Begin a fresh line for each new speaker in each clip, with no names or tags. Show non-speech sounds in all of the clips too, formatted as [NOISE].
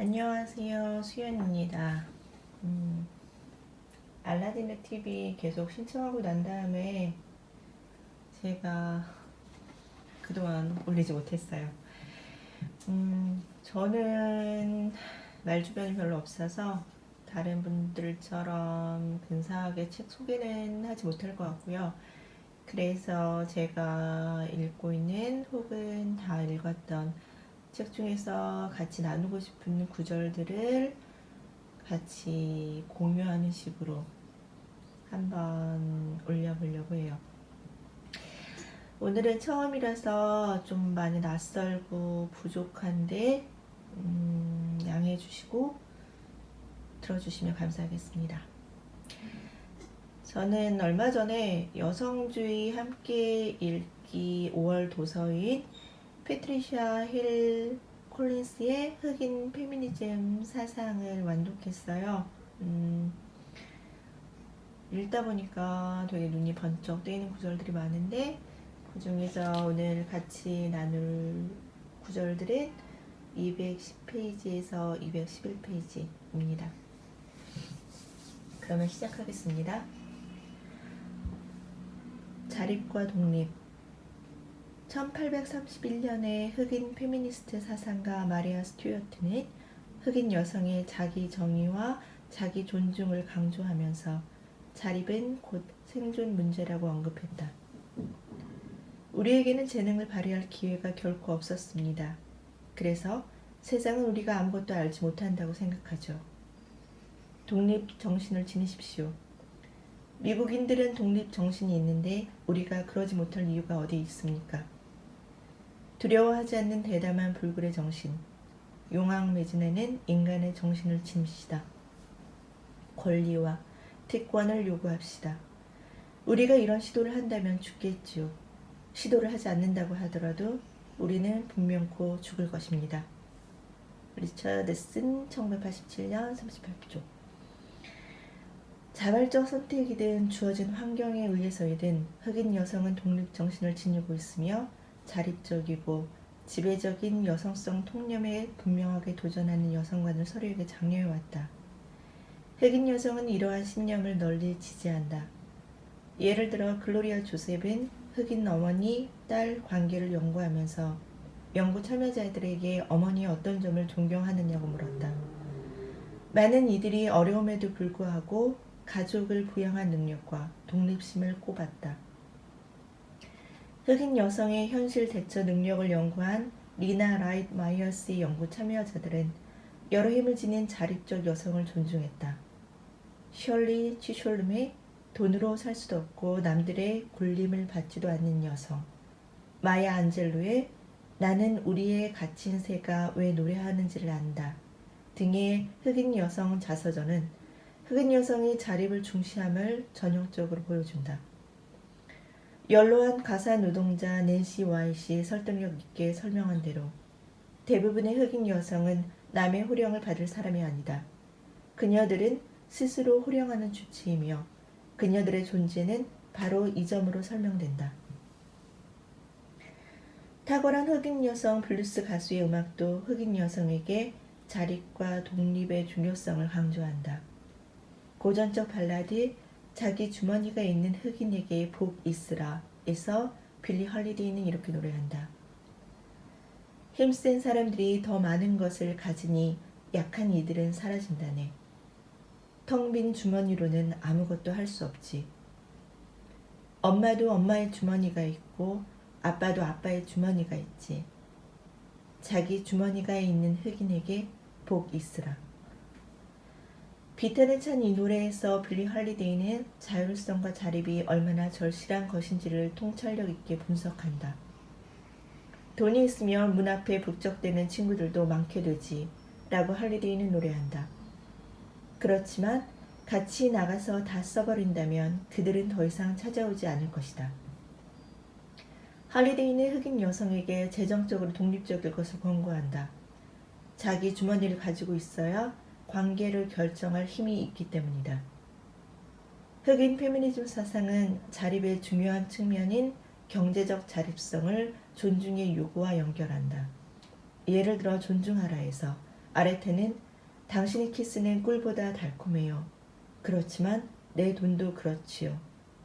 안녕하세요. 수연입니다. 음, 알라딘의 TV 계속 신청하고 난 다음에 제가 그동안 올리지 못했어요. 음, 저는 말 주변이 별로 없어서 다른 분들처럼 근사하게 책 소개는 하지 못할 것 같고요. 그래서 제가 읽고 있는 혹은 다 읽었던 책 중에서 같이 나누고 싶은 구절들을 같이 공유하는 식으로 한번 올려보려고 해요. 오늘은 처음이라서 좀 많이 낯설고 부족한데 음, 양해해 주시고 들어주시면 감사하겠습니다. 저는 얼마 전에 여성주의 함께 읽기 5월 도서인 패트리샤 힐 콜린스의 흑인 페미니즘 사상을 완독했어요. 음, 읽다 보니까 되게 눈이 번쩍 뜨이는 구절들이 많은데 그 중에서 오늘 같이 나눌 구절들은 210페이지에서 211페이지입니다. 그러면 시작하겠습니다. 자립과 독립 1831년에 흑인 페미니스트 사상가 마리아 스튜어트는 흑인 여성의 자기 정의와 자기 존중을 강조하면서 자립은 곧 생존 문제라고 언급했다. 우리에게는 재능을 발휘할 기회가 결코 없었습니다. 그래서 세상은 우리가 아무것도 알지 못한다고 생각하죠. 독립 정신을 지니십시오. 미국인들은 독립 정신이 있는데 우리가 그러지 못할 이유가 어디 있습니까? 두려워하지 않는 대담한 불굴의 정신. 용왕 매진에는 인간의 정신을 지닙시다. 권리와 특권을 요구합시다. 우리가 이런 시도를 한다면 죽겠지요. 시도를 하지 않는다고 하더라도 우리는 분명코 죽을 것입니다. 리처드슨 1987년 38조 자발적 선택이든 주어진 환경에 의해서이든 흑인 여성은 독립 정신을 지니고 있으며 자립적이고 지배적인 여성성 통념에 분명하게 도전하는 여성관을 서로에게 장려해왔다. 흑인 여성은 이러한 신념을 널리 지지한다. 예를 들어 글로리아 조셉은 흑인 어머니, 딸 관계를 연구하면서 연구 참여자들에게 어머니의 어떤 점을 존경하느냐고 물었다. 많은 이들이 어려움에도 불구하고 가족을 부양한 능력과 독립심을 꼽았다. 흑인 여성의 현실 대처 능력을 연구한 리나 라이트 마이어스의 연구 참여자들은 여러 힘을 지닌 자립적 여성을 존중했다. 셜리 치숄름의 돈으로 살 수도 없고 남들의 굴림을 받지도 않는 여성. 마야 안젤로의 나는 우리의 갇힌 새가 왜 노래하는지를 안다. 등의 흑인 여성 자서전은 흑인 여성이 자립을 중시함을 전형적으로 보여준다. 연로한 가사 노동자 낸시 와이시 설득력 있게 설명한 대로 대부분의 흑인 여성은 남의 호령을 받을 사람이 아니다. 그녀들은 스스로 호령하는 주체이며 그녀들의 존재는 바로 이 점으로 설명된다. 탁월한 흑인 여성 블루스 가수의 음악도 흑인 여성에게 자립과 독립의 중요성을 강조한다. 고전적 발라드 자기 주머니가 있는 흑인에게 복 있으라 에서 빌리 헐리데이는 이렇게 노래한다. 힘센 사람들이 더 많은 것을 가지니 약한 이들은 사라진다네. 텅 빈 주머니로는 아무것도 할 수 없지. 엄마도 엄마의 주머니가 있고 아빠도 아빠의 주머니가 있지. 자기 주머니가 있는 흑인에게 복 있으라. 비탄에 찬이 노래에서 빌리 할리데이는 자율성과 자립이 얼마나 절실한 것인지를 통찰력 있게 분석한다. 돈이 있으면 문 앞에 북적대는 친구들도 많게 되지 라고 할리데이는 노래한다. 그렇지만 같이 나가서 다 써버린다면 그들은 더 이상 찾아오지 않을 것이다. 할리데이는 흑인 여성에게 재정적으로 독립적일 것을 권고한다. 자기 주머니를 가지고 있어야 관계를 결정할 힘이 있기 때문이다. 흑인 페미니즘 사상은 자립의 중요한 측면인 경제적 자립성을 존중의 요구와 연결한다. 예를 들어 존중하라에서 아레테는 당신의 키스는 꿀보다 달콤해요. 그렇지만 내 돈도 그렇지요.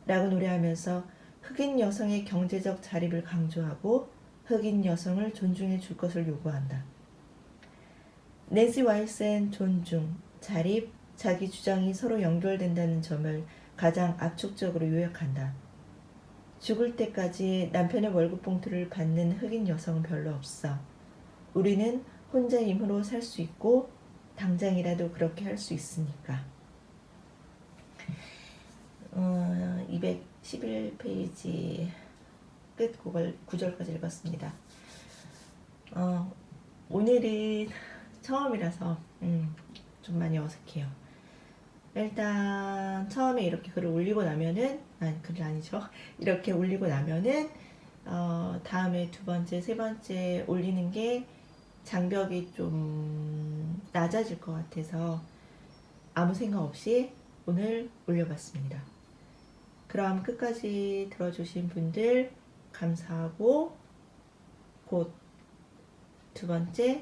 라고 노래하면서 흑인 여성의 경제적 자립을 강조하고 흑인 여성을 존중해 줄 것을 요구한다. 낸시 와이스엔 존중, 자립, 자기 주장이 서로 연결된다는 점을 가장 압축적으로 요약한다. 죽을 때까지 남편의 월급 봉투를 받는 흑인 여성은 별로 없어. 우리는 혼자 힘으로 살 수 있고 당장이라도 그렇게 할 수 있으니까. 어, 211페이지 끝 그걸 9절까지 읽었습니다. 어, 오늘은 처음이라서 음, 좀 많이 어색해요. 일단 처음에 이렇게 글을 올리고 나면은 아니 글 아니죠. [LAUGHS] 이렇게 올리고 나면은 어, 다음에 두 번째, 세 번째 올리는 게 장벽이 좀 낮아질 것 같아서 아무 생각 없이 오늘 올려봤습니다. 그럼 끝까지 들어주신 분들 감사하고 곧 두 번째